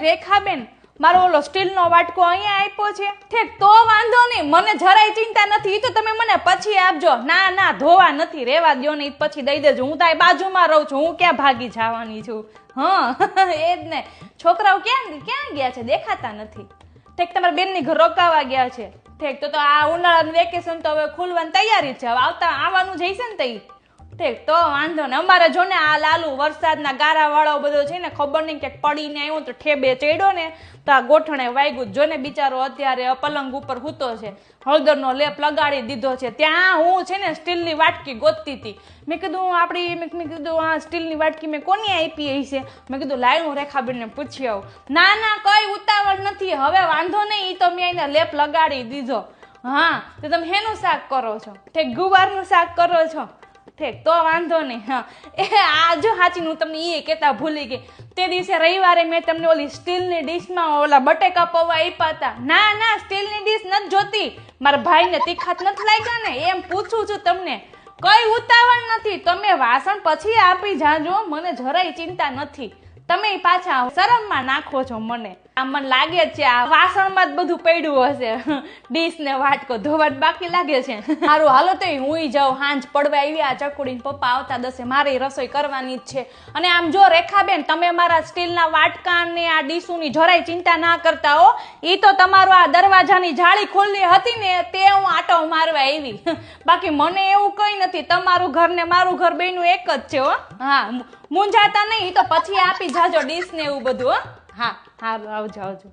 રેખાબેન, મારો ઓલો સ્ટીલનો વાટકો અહીંયા આપ્યો છે. ઠીક, તો વાંધો નહીં, મને જરાય ચિંતા નથી તો તમે મને પછી આપજો. ના ના, ધોવા નથી રેવા દ્યો ને પછી દઈ દેજો. હું તારી બાજુમાં રહું છું, હું ક્યાં ભાગી જવાની છું? હા, એ જ ને. છોકરાઓ ક્યાં ક્યાં ગયા છે? દેખાતા નથી. ઠીક, તમારા બેનની ઘર રોકાવા ગયા છે. ઠીક, તો આ ઉનાળાનું વેકેશન તો હવે ખુલવાની તૈયારી છે. હવે આવતા, આવવાનું જઈશે ને તઈ? ઠીક તો વાંધો ને અમારે જો ને આ લાલુ વરસાદના ગારા વાળો બધો છે ને, ખબર નહીં કે પડીને આવ્યો તો ઠેબે ચડ્યો ને, તો આ ગોઠણે વાગ્યું જો. ને બિચારો અત્યારે પલંગ ઉપર હૂતો છે, હળદરનો લેપ લગાડી દીધો છે. ત્યાં હું છે ને સ્ટીલની વાટકી ગોતતી હતી. મેં કીધું આપણી મેં કીધું આ સ્ટીલની વાટકી મેં કોની આપી છે? મેં કીધું, લાય હું રેખાબેનને પૂછી આવું. ના ના, કઈ ઉતાવળ નથી. હવે વાંધો નહીં એ તો મેં એને લેપ લગાડી દીધો. હા, તો તમે હેનું શાક કરો છો? ઠેક, ગુવારનું શાક કરો છો? ઠીક, તો વાંધો નહીં, હા. એ, આ જો સાચી હું તમને એ કહેતા ભૂલી ગઈ. તે દિવસે રવિવારે મેં તમને ઓલી સ્ટીલની ડીશમાં ઓલા બટેકા પૌવા આપ્યા હતા. ના ના, સ્ટીલની ડીશ નથી જોતી. મારા ભાઈને તીખાત નથી લાગ્યા ને, એમ પૂછું છું તમને. કઈ ઉતાવળ નથી. તમે વાસણ પછી આપી જાજો, મને જરાય ચિંતા નથી. તમે પાછા શરમમાં નાખો છો મને. આમ મને લાગે છે આ વાસણમાં જ બધું પડ્યું હશે. ડીશ ને વાટકો ધોવાટ બાકી લાગે છે. સારું હાલો તો હું જાઉં. હાંજ પડવા આવી, આ ચકુડી પપ્પા આવતા દસે મારે રસોઈ કરવાની જ છે. અને આમ જો રેખાબેન, તમે મારા સ્ટીલના વાટકા ને આ ડીશુની જરાય ચિંતા ના કરતા હો. એ તો તમારું આ દરવાજાની જાળી ખુલ્લી હતી ને, તે હું આટો મારવા આવી. બાકી મને એવું કઈ નથી. તમારું ઘર ને મારું ઘર બેનું એક જ છે હો. હા મૂંઝાતા નહીં, તો પછી આપી જાજો ડીશ ને એવું બધું, હો. હા હા, આવજો આવજો.